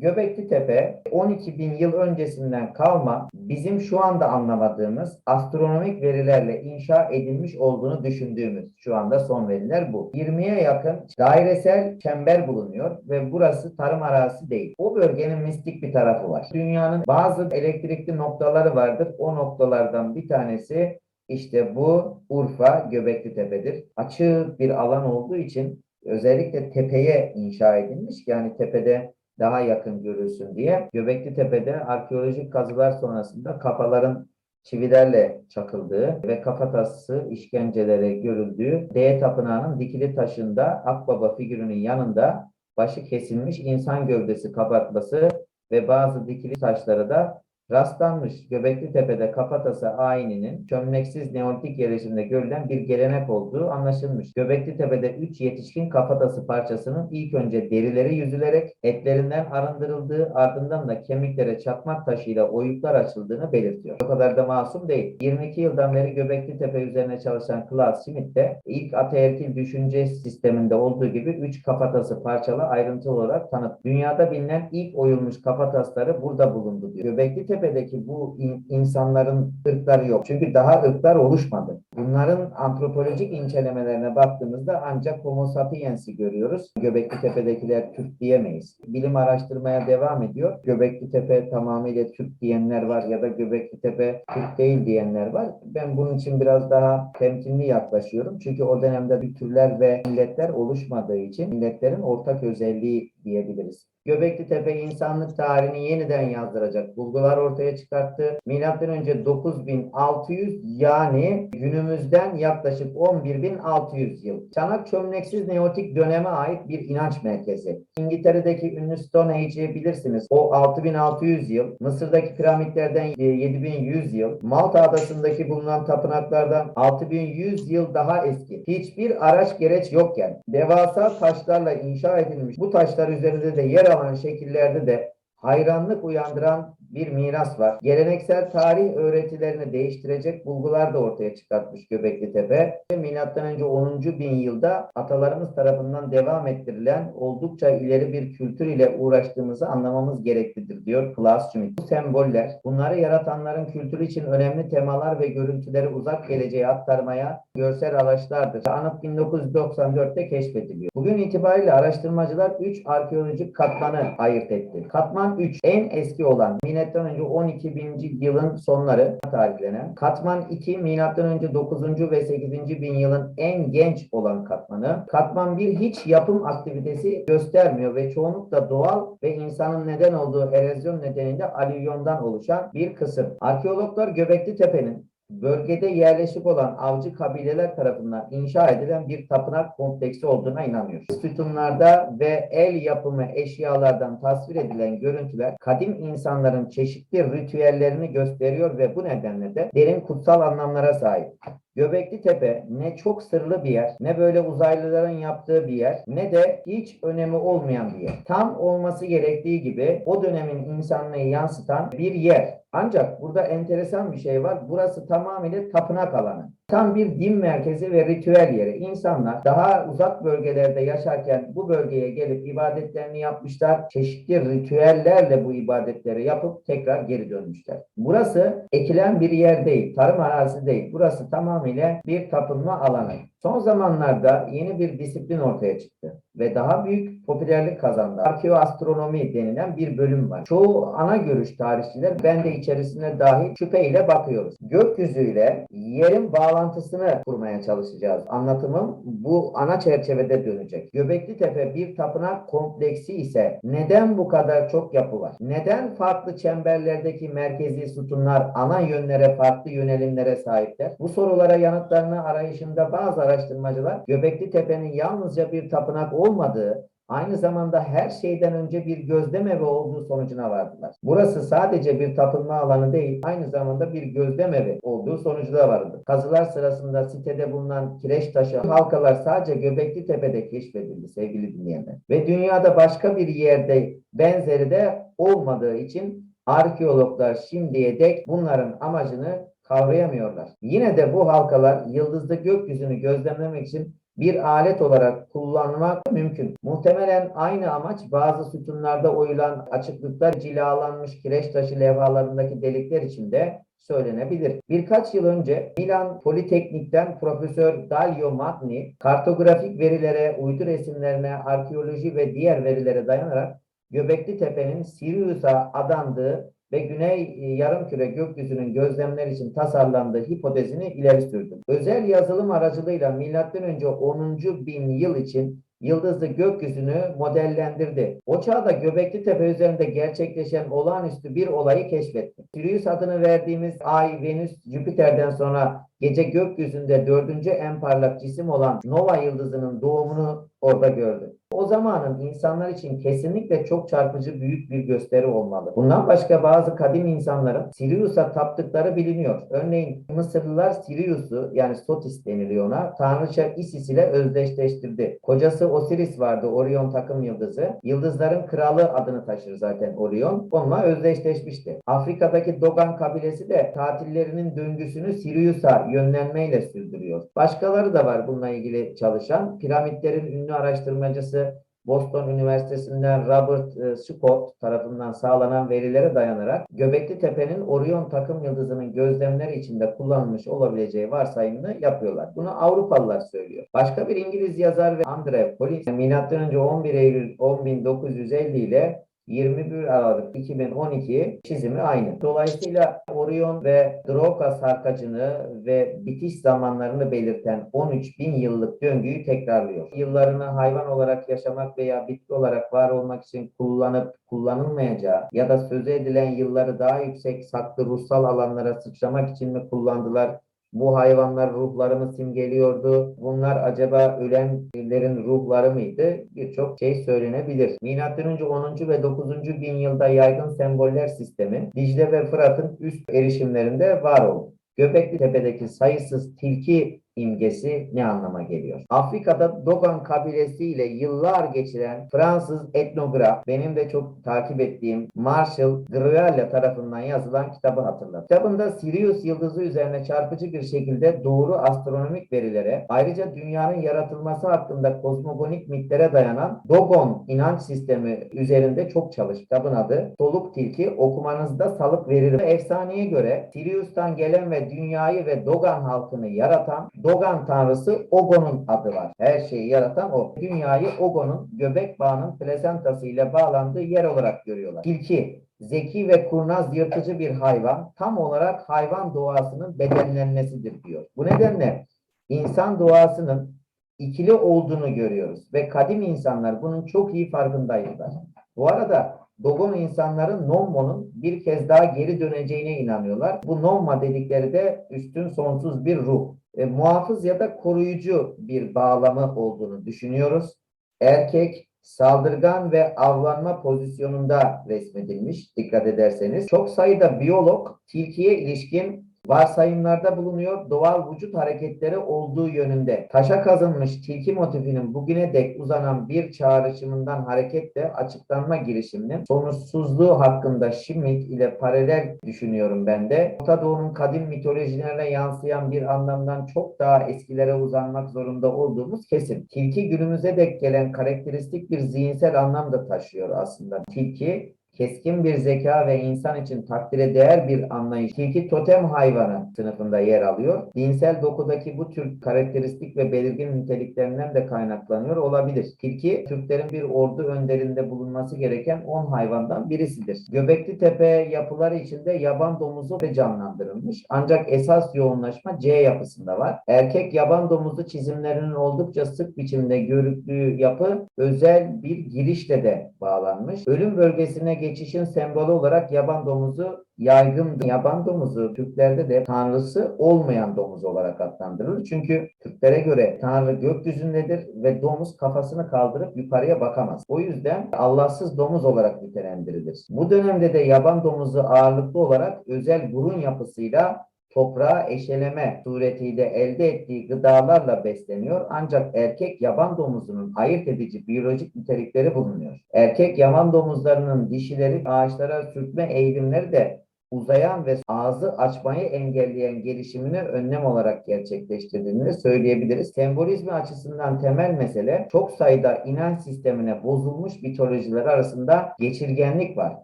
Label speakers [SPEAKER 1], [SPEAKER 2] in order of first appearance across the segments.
[SPEAKER 1] Göbekli Tepe 12 bin yıl öncesinden kalma bizim şu anda anlamadığımız astronomik verilerle inşa edilmiş olduğunu düşündüğümüz şu anda son veriler bu. 20'ye yakın dairesel çember bulunuyor ve burası tarım arazisi değil. O bölgenin mistik bir tarafı var. Dünyanın bazı elektrikli noktaları vardır. O noktalardan bir tanesi işte bu Urfa Göbekli Tepe'dir. Açık bir alan olduğu için özellikle tepeye inşa edilmiş. Yani tepede daha yakın görülsün diye. Göbekli Tepe'de arkeolojik kazılar sonrasında kafaların çivilerle çakıldığı ve kafatası işkencelere görüldüğü D Tapınağı'nın dikili taşında Akbaba figürünün yanında başı kesilmiş insan gövdesi kabartması ve bazı dikili taşlara da rastlanmış. Göbekli Tepe'de kafatası ayininin çömleksiz neolitik yerleşimde görülen bir gelenek olduğu anlaşılmış. Göbekli Tepe'de 3 yetişkin kafatası parçasının ilk önce derileri yüzülerek etlerinden arındırıldığı ardından da kemiklere çakmak taşıyla oyuklar açıldığını belirtiyor. O kadar da masum değil. 22 yıldan beri Göbekli Tepe üzerine çalışan Klaus Schmidt de ilk ataerkil düşünce sisteminde olduğu gibi 3 kafatası parçalı ayrıntılı olarak tanıt. Dünyada bilinen ilk oyulmuş kafatasları burada bulundu diyor. Göbekli Tepe'deki bu in- insanların ırkları yok. Çünkü daha ırklar oluşmadı. Bunların antropolojik incelemelerine baktığımızda ancak Homo sapiens'i görüyoruz. Göbekli Tepe'dekiler Türk diyemeyiz. Bilim araştırmaya devam ediyor. Göbekli Tepe tamamıyla Türk diyenler var ya da Göbekli Tepe Türk değil diyenler var. Ben bunun için biraz daha temkinli yaklaşıyorum. Çünkü o dönemde kültürler ve milletler oluşmadığı için milletlerin ortak özelliği diyebiliriz. Göbekli Tepe insanlık tarihini yeniden yazdıracak bulgular ortaya çıkarttı. Milattan önce 9600 yani günümüzden yaklaşık 11600 yıl. Çanak çömleksiz neolitik döneme ait bir inanç merkezi. İngiltere'deki ünlü Stonehenge'i bilirsiniz. O 6600 yıl. Mısır'daki piramitlerden e, 7100 yıl. Malta adasındaki bulunan tapınaklardan 6100 yıl daha eski. Hiçbir araç gereç yokken devasa taşlarla inşa edilmiş bu taşlar üzerinde de yer alan şekillerde de hayranlık uyandıran bir miras var. Geleneksel tarih öğretilerini değiştirecek bulgular da ortaya çıkartmış Göbekli Tepe. Milattan önce 10. bin yılda atalarımız tarafından devam ettirilen oldukça ileri bir kültür ile uğraştığımızı anlamamız gereklidir diyor Klaus Schmidt. Bu semboller, bunları yaratanların kültürü için önemli temalar ve görüntüleri uzak geleceğe aktarmaya görsel araçlardır. Anıt 1994'te keşfediliyor. Bugün itibariyle araştırmacılar 3 arkeolojik katmanı ayırt etti. Katman 3 en eski olan milattan önce 12. bin yılın sonları tarihlenen. Katman 2 milattan önce 9. ve 8. bin yılın en genç olan katmanı. Katman 1 hiç yapım aktivitesi göstermiyor ve çoğunlukla doğal ve insanın neden olduğu erozyon nedeniyle alüvyondan oluşan bir kısım. Arkeologlar Göbekli Tepe'nin bölgede yerleşik olan avcı kabileler tarafından inşa edilen bir tapınak kompleksi olduğuna inanıyor. Sütunlarda ve el yapımı eşyalardan tasvir edilen görüntüler kadim insanların çeşitli ritüellerini gösteriyor ve bu nedenle de derin kutsal anlamlara sahip. Göbekli Tepe ne çok sırlı bir yer, ne böyle uzaylıların yaptığı bir yer, ne de hiç önemi olmayan bir yer. Tam olması gerektiği gibi o dönemin insanlığı yansıtan bir yer. Ancak burada enteresan bir şey var. Burası tamamıyla tapınak alanı. Tam bir din merkezi ve ritüel yeri. İnsanlar daha uzak bölgelerde yaşarken bu bölgeye gelip ibadetlerini yapmışlar. Çeşitli ritüellerle bu ibadetleri yapıp tekrar geri dönmüşler. Burası ekilen bir yer değil, tarım arazisi değil. Burası tamamıyla bir tapınma alanı. Son zamanlarda yeni bir disiplin ortaya çıktı ve daha büyük popülerlik kazandı. Arkeoastronomi denilen bir bölüm var. Çoğu ana görüş tarihçiler ben de içerisine dahil şüpheyle bakıyoruz. Gökyüzüyle yerin bağlantısını kurmaya çalışacağız. Anlatımım bu ana çerçevede dönecek. Göbekli Tepe bir tapınak kompleksi ise neden bu kadar çok yapı var? Neden farklı çemberlerdeki merkezi sütunlar ana yönlere farklı yönelimlere sahipler? Bu sorulara yanıtlarını arayışında bazı araştırmacılar Göbekli Tepe'nin yalnızca bir tapınak olmadığı, aynı zamanda her şeyden önce bir gözlem evi olduğu sonucuna vardılar. Burası sadece bir tapınma alanı değil, aynı zamanda bir gözlem evi olduğu sonucuna varıldı. Kazılar sırasında sitede bulunan kireç taşı halkalar sadece Göbekli Tepe'de keşfedildi sevgili dinleyenler. Ve dünyada başka bir yerde benzeri de olmadığı için arkeologlar şimdiye dek bunların amacını kavrayamıyorlar. Yine de bu halkalar yıldızlı gökyüzünü gözlemlemek için bir alet olarak kullanmak mümkün. Muhtemelen aynı amaç bazı sütunlarda oyulan açıklıklar cilalanmış kireç taşı levhalarındaki delikler için de söylenebilir. Birkaç yıl önce Milan Politeknik'ten Profesör Dalio Magni kartografik verilere, uydu resimlerine, arkeoloji ve diğer verilere dayanarak Göbekli Tepe'nin Sirius'a adandığı ve Güney e, Yarımküre gökyüzünün gözlemler için tasarlandığı hipotezini ileri sürdü. Özel yazılım aracılığıyla M.Ö. 10. bin yıl için yıldızlı gökyüzünü modellendirdi. O çağda Göbekli Tepe üzerinde gerçekleşen olağanüstü bir olayı keşfetti. Sirius adını verdiğimiz Ay, Venüs, Jüpiter'den sonra gece gökyüzünde dördüncü en parlak cisim olan Nova yıldızının doğumunu orada gördü. O zamanın insanlar için kesinlikle çok çarpıcı büyük bir gösteri olmalı. Bundan başka bazı kadim insanların Sirius'a taptıkları biliniyor. Örneğin Mısırlılar Sirius'u yani Sotis deniliyor ona tanrıça Isis ile özdeşleştirdi. Kocası Osiris vardı Orion takım yıldızı. Yıldızların kralı adını taşır zaten Orion. Onunla özdeşleşmişti. Afrika'daki Dogon kabilesi de tatillerinin döngüsünü Sirius'a yönlenmeyle sürdürüyor. Başkaları da var bununla ilgili çalışan. Piramitlerin ünlü araştırmacısı Boston Üniversitesi'nden Robert e, Scott tarafından sağlanan verilere dayanarak Göbekli Tepe'nin Orion takım yıldızının gözlemleri içinde kullanılmış olabileceği varsayımını yapıyorlar. Bunu Avrupalılar söylüyor. Başka bir İngiliz yazar ve Andre Polis M.Ö. 11 Eylül 10950 ile 21 Aralık 2012 çizimi aynı. Dolayısıyla Orion ve Droga sarkacını ve bitiş zamanlarını belirten 13 bin yıllık döngüyü tekrarlıyor. Yıllarını hayvan olarak yaşamak veya bitki olarak var olmak için kullanıp kullanılmayacağı ya da sözü edilen yılları daha yüksek saklı ruhsal alanlara sıçramak için mi kullandılar? Bu hayvanlar ruhlarımı simgeliyordu. Bunlar acaba ölenlerin ruhları mıydı? Birçok şey söylenebilir. Önce 10. ve 9. bin yılda yaygın semboller sistemi Dicle ve Fırat'ın üst erişimlerinde var oldu. Göbekli Tepe'deki sayısız tilki imgesi ne anlama geliyor? Afrika'da Dogon kabilesiyle yıllar geçiren Fransız etnograf, benim de çok takip ettiğim Marshall Gruelle tarafından yazılan kitabı hatırlar. Kitabında Sirius yıldızı üzerine çarpıcı bir şekilde doğru astronomik verilere, ayrıca dünyanın yaratılması hakkında kozmogonik mitlere dayanan Dogon inanç sistemi üzerinde çok çalış. Kitabın adı Soluk Tilki okumanızda salık veririm. Efsaneye göre Sirius'tan gelen ve dünyayı ve Dogon halkını yaratan Dogon tanrısı Ogon'un adı var. Her şeyi yaratan o. Dünyayı Ogon'un göbek bağının plasentası ile bağlandığı yer olarak görüyorlar. Tilki, zeki ve kurnaz yırtıcı bir hayvan, tam olarak hayvan doğasının bedenlenmesidir diyor. Bu nedenle insan doğasının ikili olduğunu görüyoruz ve kadim insanlar bunun çok iyi farkındaydılar. Bu arada Dogon insanların Nommo'nun bir kez daha geri döneceğine inanıyorlar. Bu Nomma dedikleri de üstün sonsuz bir ruh e, muhafız ya da koruyucu bir bağlamı olduğunu düşünüyoruz. Erkek saldırgan ve avlanma pozisyonunda resmedilmiş dikkat ederseniz. Çok sayıda biyolog tilkiye ilişkin varsayımlarda bulunuyor. Doğal vücut hareketleri olduğu yönünde. Taşa kazınmış tilki motifinin bugüne dek uzanan bir çağrışımından hareketle açıklanma girişiminin sonuçsuzluğu hakkında Schmidt ile paralel düşünüyorum ben de. Orta Doğu'nun kadim mitolojilerine yansıyan bir anlamdan çok daha eskilere uzanmak zorunda olduğumuz kesin. Tilki günümüze dek gelen karakteristik bir zihinsel anlam da taşıyor aslında. Tilki keskin bir zeka ve insan için takdire değer bir anlayış. Tilki totem hayvanı sınıfında yer alıyor. Dinsel dokudaki bu tür karakteristik ve belirgin niteliklerinden de kaynaklanıyor olabilir. Tilki, Türklerin bir ordu önderinde bulunması gereken 10 hayvandan birisidir. Göbekli Tepe yapıları içinde yaban domuzu da canlandırılmış. Ancak esas yoğunlaşma C yapısında var. Erkek yaban domuzu çizimlerinin oldukça sık biçimde görüldüğü yapı özel bir girişle de bağlanmış. Ölüm bölgesine geçişin sembolü olarak yaban domuzu yaygın yaban domuzu Türklerde de tanrısı olmayan domuz olarak adlandırılır. Çünkü Türklere göre tanrı gökyüzündedir ve domuz kafasını kaldırıp yukarıya bakamaz. O yüzden Allahsız domuz olarak nitelendirilir. Bu dönemde de yaban domuzu ağırlıklı olarak özel burun yapısıyla toprağı eşeleme suretiyle elde ettiği gıdalarla besleniyor. Ancak erkek yaban domuzunun ayırt edici biyolojik nitelikleri bulunuyor. Erkek yaban domuzlarının dişileri ağaçlara sürtme eğilimleri de uzayan ve ağzı açmayı engelleyen gelişimini önlem olarak gerçekleştirdiğini söyleyebiliriz. Sembolizmi açısından temel mesele çok sayıda inanç sistemine bozulmuş mitolojiler arasında geçirgenlik var.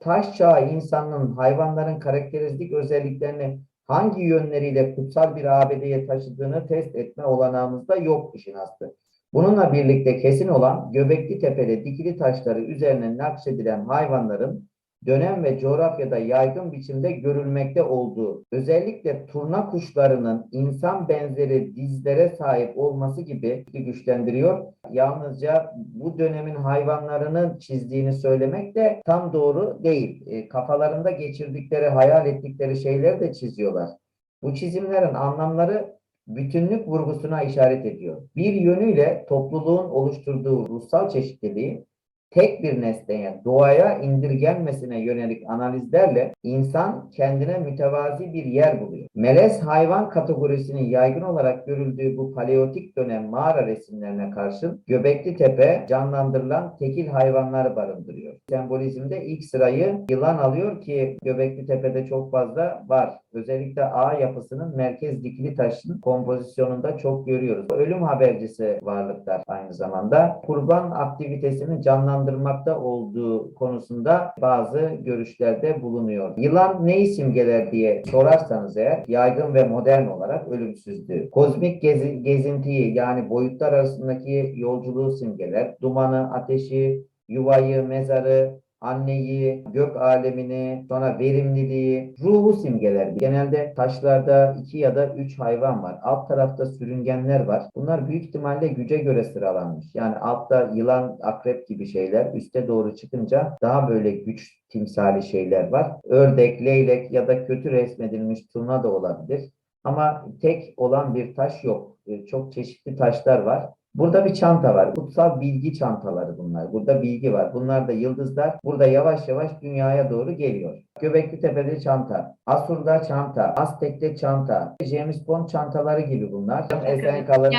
[SPEAKER 1] Taş çağı insanın hayvanların karakteristik özelliklerini hangi yönleriyle kutsal bir abideye taşıdığını test etme olanağımız da yok işin aslı. Bununla birlikte kesin olan Göbekli Tepe'de dikili taşları üzerine nakşedilen hayvanların dönem ve coğrafyada yaygın biçimde görülmekte olduğu, özellikle turna kuşlarının insan benzeri dizlere sahip olması gibi güçlendiriyor. Yalnızca bu dönemin hayvanlarını çizdiğini söylemek de tam doğru değil. E, kafalarında geçirdikleri, hayal ettikleri şeyleri de çiziyorlar. Bu çizimlerin anlamları bütünlük vurgusuna işaret ediyor. Bir yönüyle topluluğun oluşturduğu ruhsal çeşitliliği tek bir nesneye, doğaya indirgenmesine yönelik analizlerle insan kendine mütevazi bir yer buluyor. Melez hayvan kategorisinin yaygın olarak görüldüğü bu paleotik dönem mağara resimlerine karşın Göbekli Tepe canlandırılan tekil hayvanlar barındırıyor. Sembolizmde ilk sırayı yılan alıyor ki Göbekli Tepe'de çok fazla var. Özellikle A yapısının merkez dikili taşın kompozisyonunda çok görüyoruz. Ölüm habercisi varlıklar aynı zamanda. Kurban aktivitesini canlandırmakta olduğu konusunda bazı görüşlerde bulunuyor. Yılan neyi simgeler diye sorarsanız eğer yaygın ve modern olarak ölümsüzlüğü. Kozmik gezi- gezintiyi yani boyutlar arasındaki yolculuğu simgeler. Dumanı, ateşi, yuvayı, mezarı, anneyi, gök alemini, sonra verimliliği, ruhu simgeler. Genelde taşlarda iki ya da üç hayvan var. Alt tarafta sürüngenler var. Bunlar büyük ihtimalle güce göre sıralanmış. Yani altta yılan, akrep gibi şeyler, üste doğru çıkınca daha böyle güç timsali şeyler var. Ördek, leylek ya da kötü resmedilmiş turna da olabilir. Ama tek olan bir taş yok. Ee, Çok çeşitli taşlar var. Burada bir çanta var. Kutsal bilgi çantaları bunlar. Burada bilgi var. Bunlar da yıldızlar. Burada yavaş yavaş dünyaya doğru geliyor. Göbekli Tepe'de çanta. Asur'da çanta. Aztek'te çanta. James Bond çantaları gibi bunlar. Esen kalın.